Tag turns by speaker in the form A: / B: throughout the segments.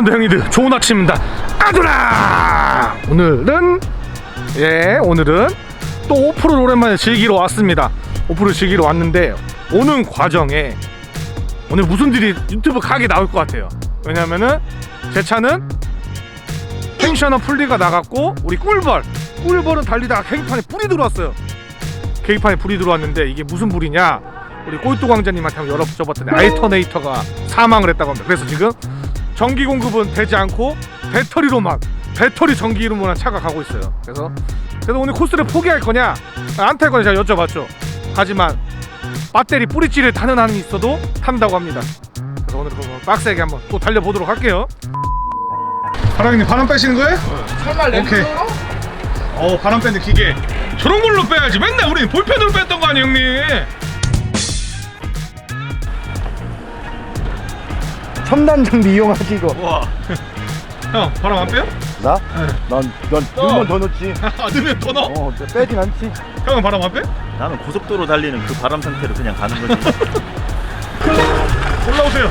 A: 반갑습니다 형님들 좋은 아침입니다. 아두라 오늘은 예 오늘은 또 오프를 오랜만에 즐기러 왔습니다. 오프를 즐기러 왔는데 오는 과정에 오늘 무슨 일이 유튜브 각이 나올 것 같아요. 왜냐면은 제 차는 텐션은 풀리가 나갔고 우리 꿀벌 꿀벌은 달리다가 계기판에 불이 들어왔어요. 계기판에 불이 들어왔는데 이게 무슨 불이냐? 우리 꼴뚜 광자님한테 한번 열어붙여봤더니 알터네이터가 사망을 했다고 합니다. 그래서 지금 전기 공급은 되지 않고 배터리로만 배터리 전기로만 차가 가고 있어요. 그래서 그래서 오늘 코스를 포기할 거냐? 안 탈 거냐? 제가 여쭤봤죠. 하지만 배터리 뿌리찌를 타는 한이 있어도 탄다고 합니다. 그래서 오늘 그거 빡세게 한번 또 달려보도록 할게요. 사랑님 바람 빼시는 거예요?
B: 설마
A: 오케이. 어 바람 빼는 기계. 저런 걸로 빼야지. 맨날 우리 볼펜으로 뺐던 거 아니에요 형님
B: 첨단 장비 이용하지 이거
A: 와형 바람 안 빼요?
B: 나?
A: 네.
B: 난, 넌 넣으면 더 넣지
A: 아 넣으면 더 넣어?
B: 어 빼진 않지
A: 형은 바람 안 빼?
C: 나는 고속도로 달리는 그 바람 상태로 그냥 가는 거지
A: 올라오세요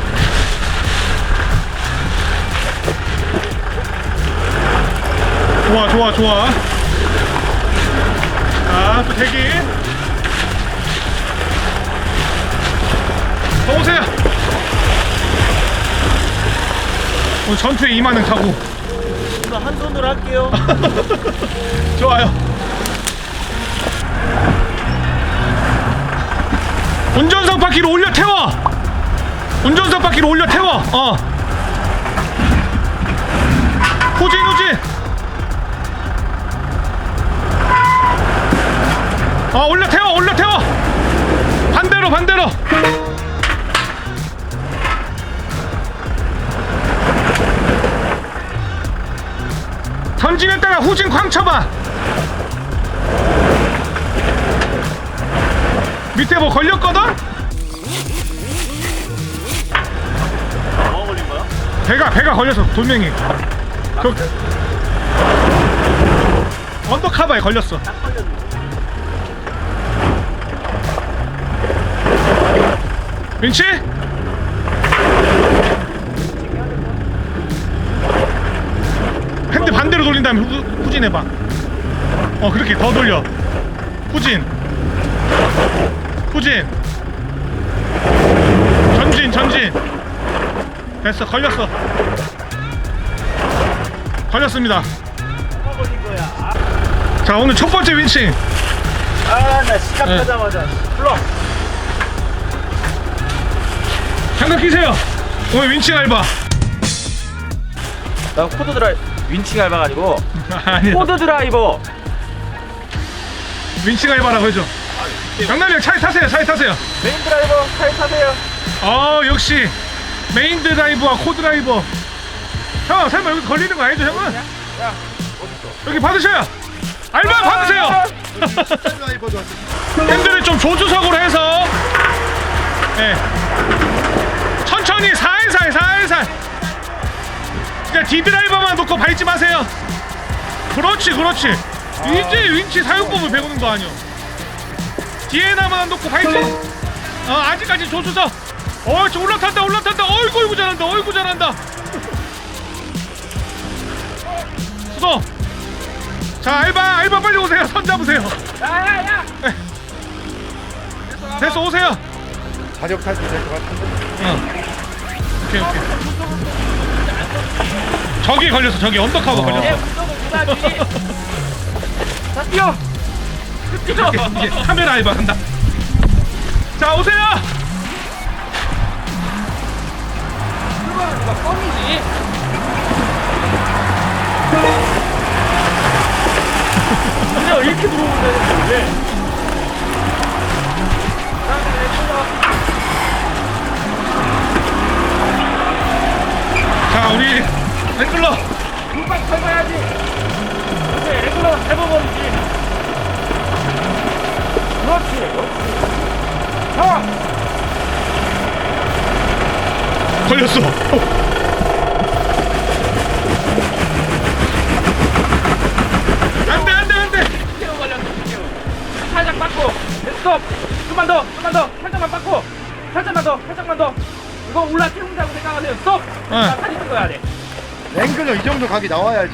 A: 좋아 좋아 좋아 자또 대기 더 오세요 오늘 전투에 임하는 각오
C: 오늘 한 손으로 할게요
A: 좋아요. 운전석 바퀴로 올려 태워. 운전석 바퀴로 올려 태워. 어. 후진 후진. 어 올려 태워 올려 태워. 반대로 반대로. 전진했다가 후진 쾅 쳐봐. 밑에 뭐 걸렸거든?
C: 뭐가 걸린 거야?
A: 배가 배가 걸려서 돌멩이. 그 언더카바에 걸렸어. 윈치? 핸드 반대로 돌린 다음에 후, 후진해봐. 어 그렇게 더 돌려. 후진. 후진. 전진 전진. 됐어 걸렸어. 걸렸습니다. 자 오늘 첫 번째 윈칭.
C: 아나 시작하자마자 불러
A: 장갑 끼세요. 오늘 윈칭 알바.
C: 나 코드 드라이버 아니고
A: 아니
C: 코드 드라이버
A: 윈칭 알바라고 해줘. 장남이 차에 타세요. 차에 타세요.
C: 메인 드라이버 차에 타세요
A: 어 역시 메인 드라이버와 코 드라이버. 형 설마 여기 걸리는 거 아니죠 형은? 여기 받으셔요. 알바 받으세요. 핸들을 좀 조주석으로 해서 예. 천천히 살살 살살 그냥 D드라이버만 놓고 밟지 마세요. 그렇지 그렇지. 이제 윈치 사용법을 배우는 거 아니야 뒤에나만 놓고 밟지 어 아직까지 조주석. 어저 올라탄다 올라탄다. 어이구 어이구 잘한다 어이구 잘한다. 수도. 자 알바 알바 빨리 오세요. 선 잡으세요.
B: 야야야.
A: 네. 됐어 오세요.
B: 자력 탈수 있을 것 같은데?
A: 어. 오케이 오케이 저기 걸렸어 저기. 언더카버 걸렸어.
B: 자 뛰어.
A: 이게 카메라 알바 간다. 자 오세요.
B: 이거 껌이지?
C: 근데 이렇게 들어오면 되는데.
A: 자 우리 랭글러.
B: 물방 밟아야지.
C: 왜 레귤러 해버버리지.
B: 그렇지. 자.
A: 걸렸어. 안돼 안돼 안돼.
B: 태워 걸렸어 태워 살짝 빡고. 스톱. 좀만 더 좀만 더. 살짝만 빡고. 살짝만 더 살짝만 더. 이거 올라 태운다고 생각하세요. 스톱.
A: 어.
B: 자 사진 찍어야 돼
A: 랭글러 이 정도 각이 나와야지.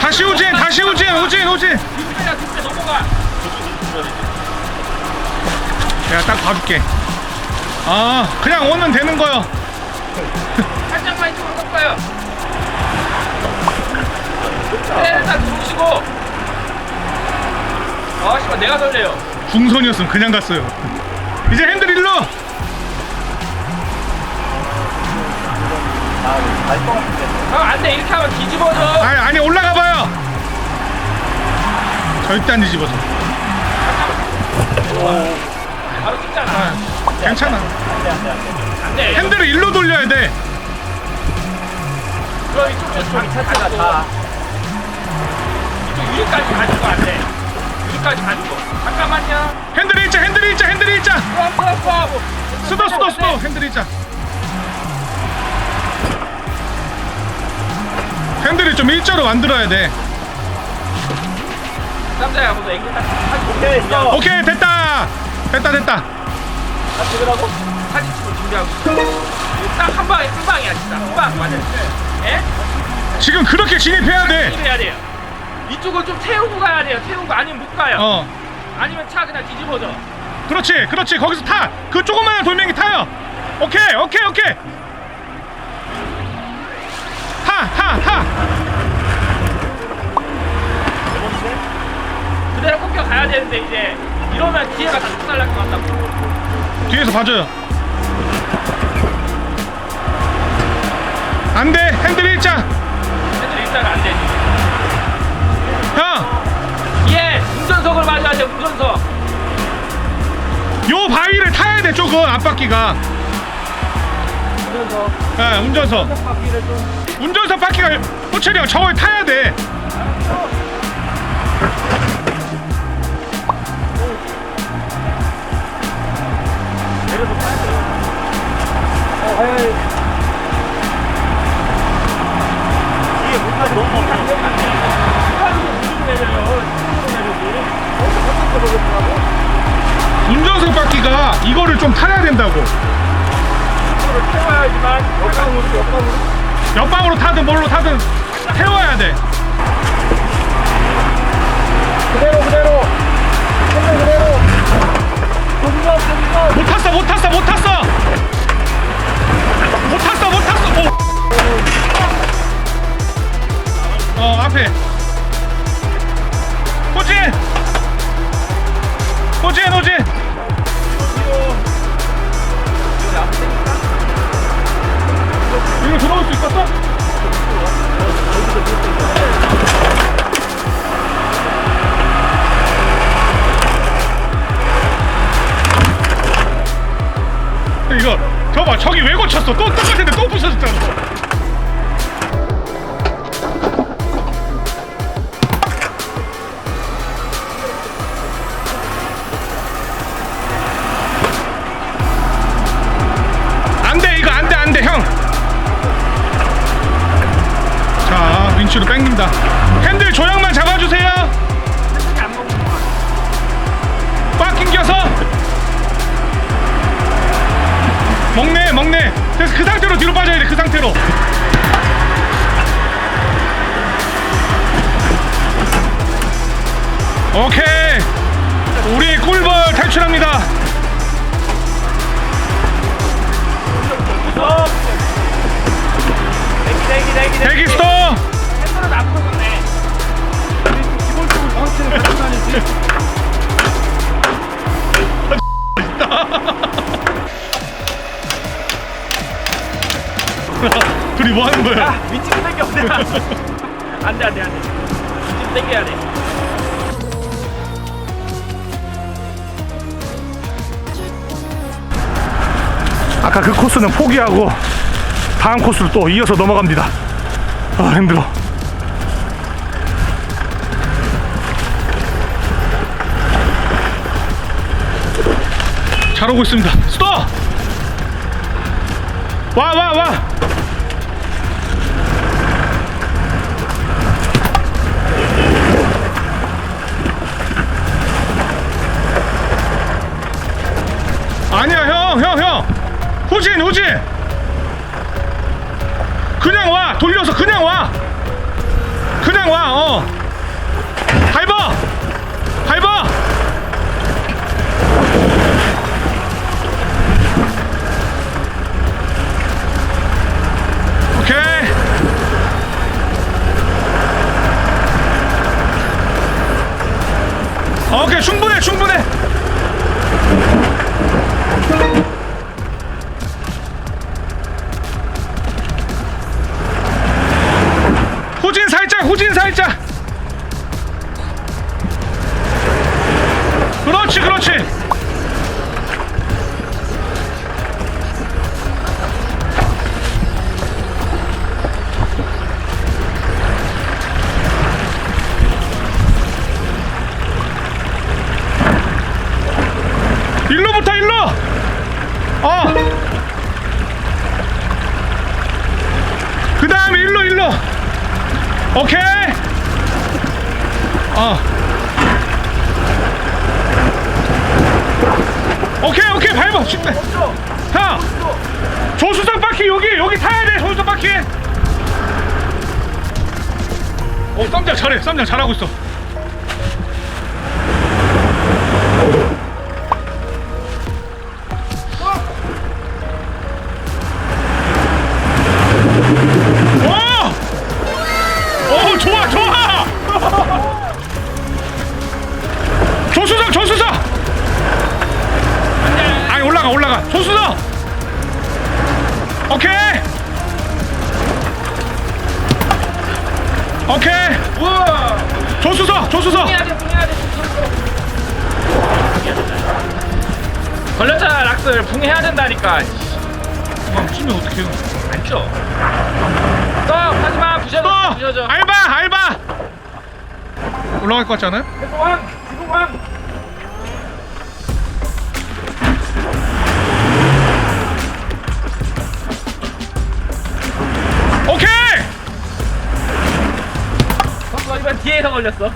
B: 다시
A: 우진, 다시 우진, 우진, 우진.
B: 뒤로
A: 딱 봐줄게. 아, 그냥 오면 되는 거요.
B: 살짝만 이쪽으로 꺾어요 네딱 들어오시고 아 씨발 내가 설레요
A: 중선이었으면 그냥 갔어요. 이제 핸들 일로.
B: 형 안돼 이렇게 하면 뒤집어져
A: 아니, 아니 올라가 봐요. 절대 안 뒤집어져.
B: 바로 찍잖아
A: 아, 괜찮아.
B: 안 돼
A: 핸들을 일로 돌려야 돼.
B: 그럼 이쪽으로 좀 차트가 다 이쪽 위까지 가지고 안 돼 위까지 가지고 잠깐만요
A: 핸들 일자, 핸들 일자, 핸들 일자.
B: 하고
A: 수도, 수도, 수도. 핸들 일자. 핸들을 좀 일자로 만들어야 돼.
B: 남자야 보다 앵글 딱
C: 오케이.
A: 오케이, 됐다. 됐다, 됐다.
C: 다 찍으라고?
B: 사진 찍고 준비하고 있어 딱한 방에 한 방이야 진짜 한 방 맞아 예?
A: 지금 그렇게 진입해야 돼.
B: 이래야 돼요 이쪽을 좀 태우고 가야 돼요 태우고 아니면 못 가요
A: 어.
B: 아니면 차 그냥 뒤집어져
A: 그렇지, 그렇지. 거기서 타. 그 조그마한 돌멩이 타요. 오케이, 오케이, 오케이. 타, 타, 타.
B: 그대로 꺾여 가야 되는데 이제 이러면 기회가 다 축살날 것 같다고
A: 뒤에서 봐줘요. 안 돼. 핸들 일자.
B: 애들 일단 안 되지
A: 형,
B: 예 운전석을 맞아야 돼 운전석
A: 요 바위를 타야 돼, 조금 앞바퀴가.
C: 운전석.
A: 네, 운전석.
C: 바퀴를 좀.
A: 운전석 바퀴가 호철이 형 저걸 타야 돼.
C: 내려서 타야 돼. 어, 헤이. 이게.
A: 운전석 바퀴가 이거를 좀 타야 된다고.
C: 이거를 태워야지만 역광으로, 역광으로.
A: 옆방으로 타든 뭘로 타든 태워야 돼.
C: 그대로, 그대로. 그대로, 그대로. 동전, 동전.
A: 못 탔어, 못 탔어, 못 탔어. 못 탔어, 못 탔어. 오. 어, 앞에. 호진. 호진, 호진. 이거 들어올 수 있겠어? 이거 저봐 저기 왜 고쳤어 또 똑같은데 또 부서졌잖아 그래서 그 상태로 뒤로 빠져야 돼 그 상태로. 오케이. 우리 꿀벌 탈출합니다
B: 안돼 안돼 안돼 위치 당겨야 돼
A: 아까 그 코스는 포기하고 다음 코스로 또 이어서 넘어갑니다. 아 힘들어. 잘 오고 있습니다. 스톱! 와 와 와! 후진 후진. 그냥 와. 돌려서 그냥 와. 그냥 와 어. 밟아. 밟아. 오케이. 오케이. 충분해 충분해 10배. 형! 조수석 바퀴 여기, 여기 타야 돼, 조수석 바퀴! 오, 쌈장 잘해, 쌈장 잘하고 있어.
B: 락스를 붕해야 된다니까
A: 아 찌면 어떡해요
B: 안쪄? 스톱 하지마. 부셔져
A: 또!
B: 부셔져
A: 알바 알바! 올라갈 것 같지 않아요?
B: 왕
A: 오케이!
B: 어, 뒤에서 걸렸어.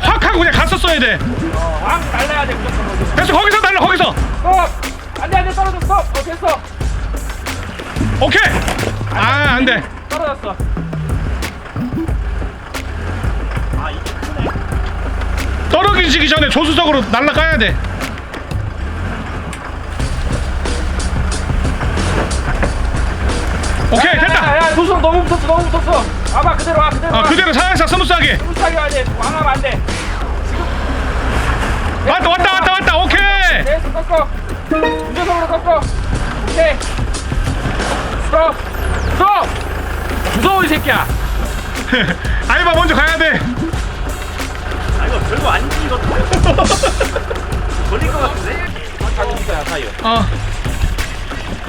A: 확 하고 그냥 갔었어야 돼.
B: 어, 왕 날라야 돼 무조건. 거기서.
A: 됐어 거기서 날라 거기서.
B: 스톱 안돼 안돼 스톱 어. 됐어.
A: 오케이. 아 안 돼.
B: 떨어졌어.
A: 떨어지기 전에 조수석으로 날라가야 돼. 오케이 됐다.
B: 야야 도수 너무 붙었어 너무 붙었어. 와봐 그대로 와 그대로
A: 아
B: 와.
A: 그대로 살살 스무스하게.
B: 스무스하게 와야 돼. 왕하면 안 돼.
A: 왔다 왔다 왔다 왔다. 오케이.
B: 계속 꺾어. 운전석으로 꺾어. 오케이. 스톱. 스톱. 무서워 이 새끼야.
A: 알바 먼저 가야 돼.
C: 아 이거 별거 아닌지 이거 걸릴 것 같은데?
B: 자기 있어야 타이어.
A: 어.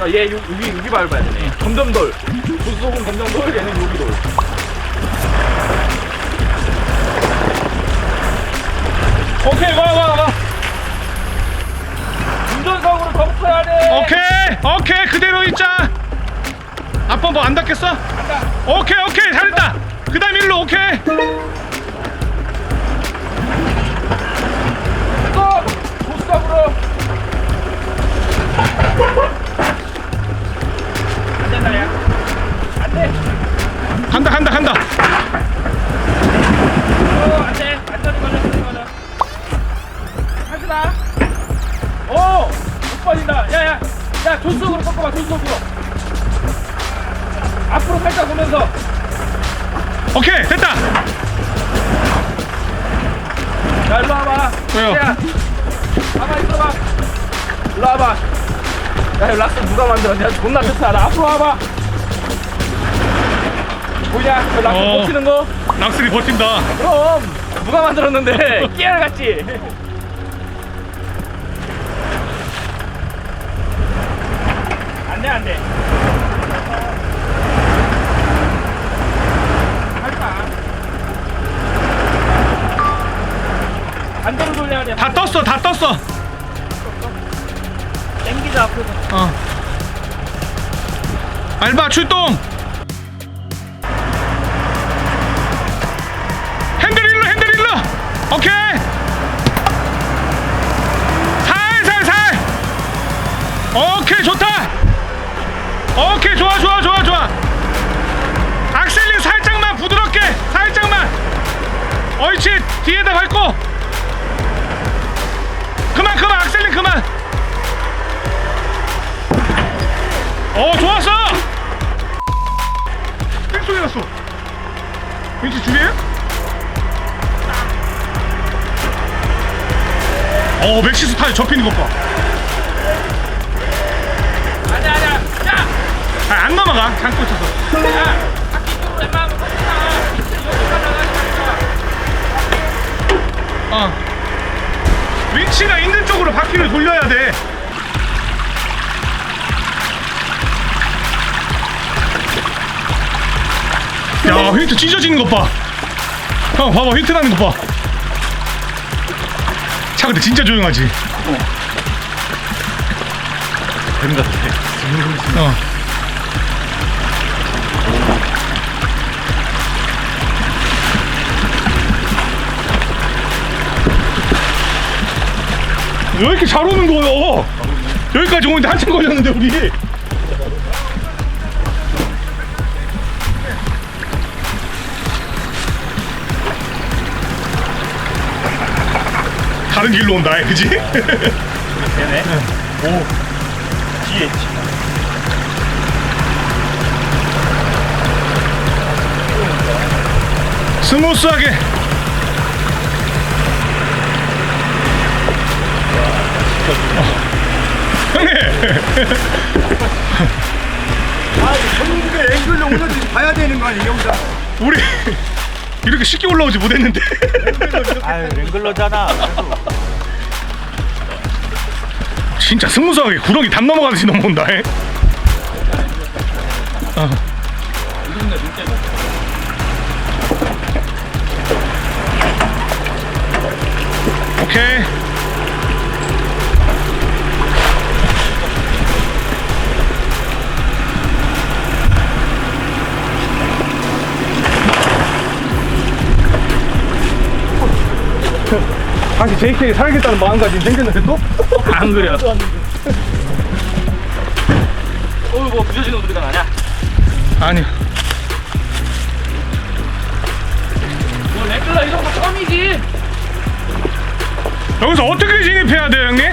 B: 아, 얘 요- 여기 여기 밟아야 되네. 점점돌. 부속은 점점돌. 얘는 여기 돌.
A: 오케이 와 와 와.
B: 운전석으로 덮어야 돼
A: 오케이 오케이 그대로 있자. 앞번 뭐안 닿겠어? 오케이 오케이 잘했다. 그 다음 일로 오케이.
B: 스톱 고스톱으로 안 된다 야 안 돼
A: 간다 간다 간다.
B: 어 안 돼 안전히 걸려 안전히 걸려 하지마 오못 빠진다 야야 야 조수석으로 꺾어봐 조수석으로. 앞으로 살짝 보면서.
A: 오케이 됐다.
B: 야 일로 와봐.
A: 왜요?
B: 야 가만 있어봐. 일로 와봐. 야이 락스 누가 만들었냐? 존나 좋다. 앞으로 와봐. 보이냐? 저 락스
A: 어.
B: 버티는 거?
A: 락스리 버틴다.
B: 그럼. 누가 만들었는데? 깨알같이 반대로 돌려야 돼.
A: 다 떴어, 다 떴어.
B: 땡기자 앞으로.
A: 어. 알바 출동. 핸들 일로, 핸들 일로. 오케이. 살살 살. 오케이 좋다. 오케이 좋아 좋아 좋아 좋아. 악셀리 살짝만 부드럽게 살짝만. 얼치 뒤에다 밟고. 그만 그만 악셀링 그만. 어 좋았어. 땡 소리 났어. 왠지 줄이에요? 어 맥시스 타이 접히는 것봐.
B: 아니야 아니야. 야!
A: 아, 안 넘어가. 잠고 있어서.
B: 야!
A: 어 위치가 있는 쪽으로 바퀴를 돌려야 돼 야, 휘트 찢어지는 것 봐. 형, 봐봐, 휘트 나는 것 봐. 차 근데 진짜 조용하지?
C: 뱀 같아.
A: 어. 왜 이렇게 잘 오는 거예요? 여기까지 오는데 한참 걸렸는데 우리. 다른 길로 온다, 그지?
C: 되네. 오. 뒤에 있지.
A: 스무스하게. 형님.
D: 아, 전국의 앵글로 오는지 봐야 되는 거 아니에요, 여기다.
A: 우리 이렇게 쉽게 올라오지 못했는데.
C: 아유, 랭글러잖아.
A: 진짜 스무스하게 구렁이 담 넘어가듯이 넘어온다. 에? 다시 JK 살겠다는 마음가짐 생겼는데 또?
B: 안 그래 어이구 뭐 부서지는 소리가 나냐?
A: 아니
B: 뭐 랭글러 이런 거 처음이지.
A: 여기서 어떻게 진입해야 돼요 형님?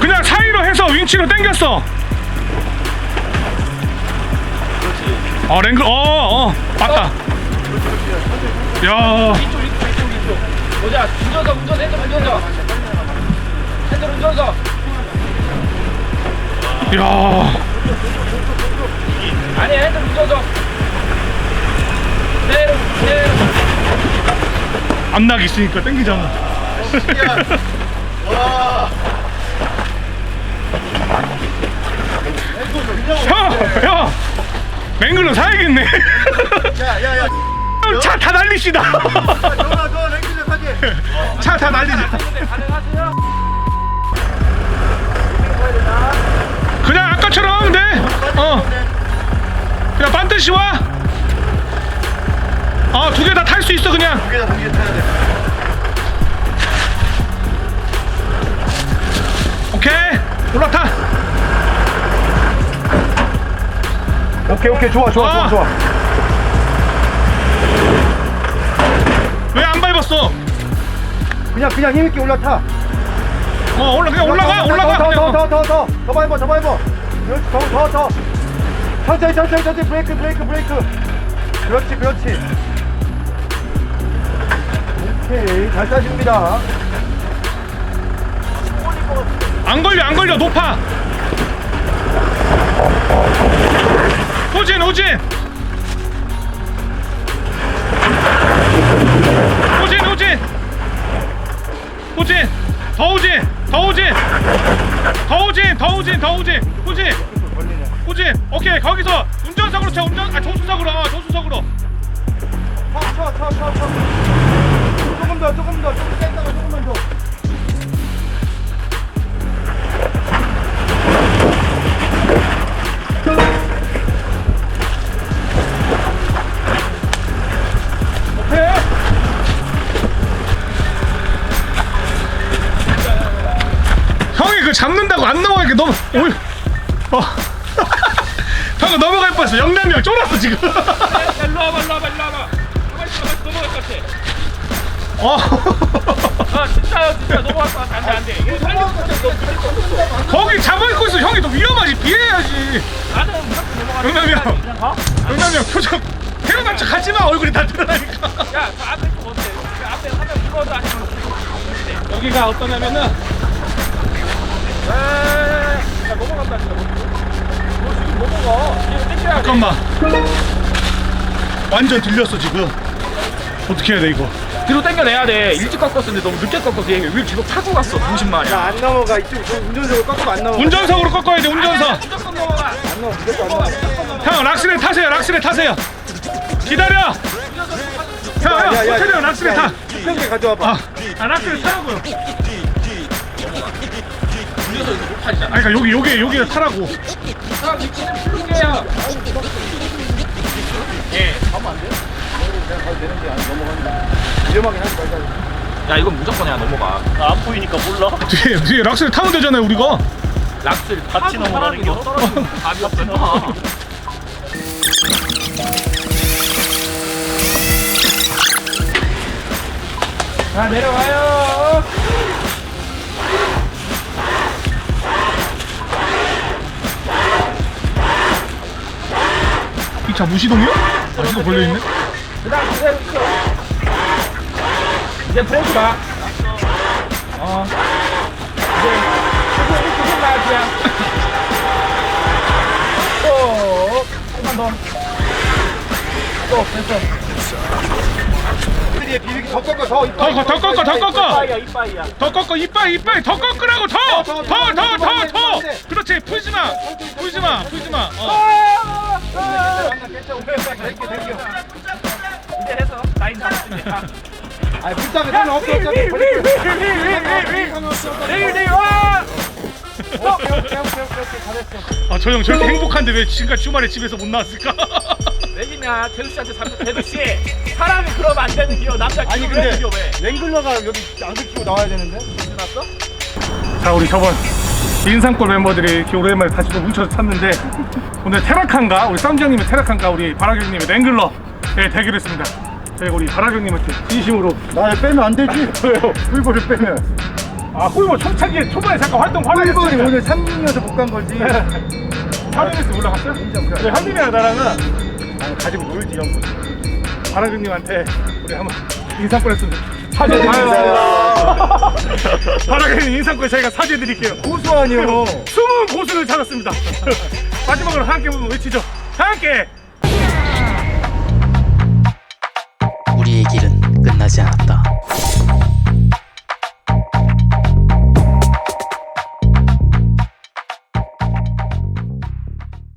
A: 그냥 사이로 해서 윈치로 당겼어. 어 랭글 어 어 맞다. 야.
B: 이쪽 이쪽 이쪽 이쪽 보자. 운전서 운전 핸들 운전서 핸들 운전서
A: 야.
B: 아니 핸들 운전서 내려 내려
A: 암낙 있으니까 형! 형! 랭글러 사야겠네.
D: 야, 야, 야.
A: 차다
D: 사지.
A: 차다
B: 가능하세요?
A: 그냥 아까처럼 하면 돼. 어. 그냥 반드시 와. 어, 두개 다 탈 수 있어 그냥.
D: 두 개 다, 두개 타야 돼.
A: 오케이. 올라타.
D: 오케이, 오케이. 좋아, 좋아,
A: 아.
D: 좋아, 좋아.
A: 왜 안 밟았어?
D: 그냥, 그냥 힘있게 올라타.
A: 어, 올라 그냥 올라가. 올라가.
D: 더, 더,
A: 그냥.
D: 더, 더, 더. 더 밟아, 더 밟아. 그렇지, 더, 더, 더. 천천히, 천천히, 천천히. 브레이크, 브레이크, 브레이크. 그렇지, 그렇지. 오케이, 잘 따집니다.
A: 안 걸려. 안 걸려. 높아. 호진. 호진, 호진. 더 호진. 더 호진. 더 호진. 더 호진. 더 호진. 호진. 호진. 잡는다고 안 넘어가니까 너무 오이. 어. 방금 넘어갈 뻔했어. 영남이 형 쫄았어 지금.
B: 야, 일로 와봐 일로 와봐 일로 와봐. 가만히 있어 가만히 있어. 넘어가
A: 어.
B: 아 진짜요 진짜 넘어갈 것 같아 안돼 안돼. 이게 살려
A: 거기 잡아있고 있어. 형이 너 위험하지. 피해야지.
B: 나는 무조건 넘어가는
A: 영남이 형.
B: 어?
A: 영남이 형 표정. 태어난 척 하지 마. 얼굴이 다 드러나니까.
B: 야, 저 앞에 거 어때? 그 앞에 하면 무거워도 아니면
A: 여기가 어떠냐면은
B: 에이, 야 넘어간다 진짜. 너 지금 넘어가. 이거 땡겨야 돼.
A: 잠깐만 완전 들렸어 지금 어떻게 해야 돼 이거
B: 뒤로 당겨내야 돼. 일찍 꺾었는데 너무 늦게 꺾어서 얘왜 뒤로 타고 갔어? 중심만이야.
D: 야안 넘어가 이쪽 저 운전석을 꺾으면 안 넘어가
A: 운전석으로 꺾어야 돼 운전석
B: 무조건 넘어가.
D: 안 넘어 무조건 안 넘어
A: 형 락스레 타세요 락스레 타세요 기다려 형형 호텔형 락스레 타
D: 편하게 가져와봐
A: 아, 아 락스레 타라고요
B: 뒤에서 이거 못 타지잖아.
A: 아니 그러니까 여기 여기 여기 타라고
B: 사람 미치는 플루게야. 예.
D: 위험하긴 하지 말자
B: 야 이건 무조건이야 넘어가.
C: 나 안 보이니까 몰라.
A: 뒤에 뒤에 락스레 타면 되잖아요 우리가
B: 락스를
C: 같이 넘어가는
B: 떨어지면 답이 없어. 자 내려와요.
A: 이차 무시동이요? 아 시동 걸려있네
B: 그다음 그대로 있어. 이제 브레이크 봐. 어. 이제 조금 조금 나갈게요. 또 조금만 더. 또 됐어.
D: 비비기 더 꺾어 더
A: 더, 더, 더 꺾어 더 꺾어
B: 이빠이야 이빠이야.
A: 더 꺾어 이빨 이빨 더 꺾으라고 더 더 더 더 더 그렇지 풀지마 풀지마 풀지마 어.
B: 잡았습니다.
D: 아니 불타게 되면 없어 어차피
B: 내일 내일 와.
A: 아저 형 저렇게 행복한데 왜 지금까지 주말에 집에서 못 나왔을까
B: 왜냐 대두 씨한테 잡혀 대두 씨 사람이 그러면 안 되는 기요 남자
D: 아니
B: 기분
D: 근데
B: 왜 이겨 왜?
D: 랭글러가 여기 안경 끼고 나와야 되는데
B: 났어?
A: 자 우리 저번 인상골 멤버들이 이렇게 오랜만에 다시 또 뭉쳐서 탔는데 오늘 테라칸과 우리 쌈지 형님의 테라칸과 우리 바라기 형님의 랭글러 예, 대결했습니다. 저희가 우리 바라기 형님한테 진심으로
D: 나를 빼면 안 되지?
A: 왜요?
D: 꿀벌을 빼면.
A: 아 홀보 초창기에 초반에 잠깐 활동
D: 꿀벌이
A: 활동했어요.
D: 오늘 3인이어서 못 간 거지.
A: 활동했어 올라갔어요?
D: 인정
A: 네,
D: 그래.
A: 현민이랑 나랑은.
D: 나는 가지고 놀지 이런 거.
A: 바라기 형님한테 우리 한번 인상골 했습니다.
D: 감사합니다.
A: 바라기 형님 인상골 저희가 사죄 드릴게요.
D: 고수 아니요.
A: 숨은 고수를 찾았습니다 마지막으로 함께 한번 외치죠 함께
E: 우리의 길은 끝나지 않았다.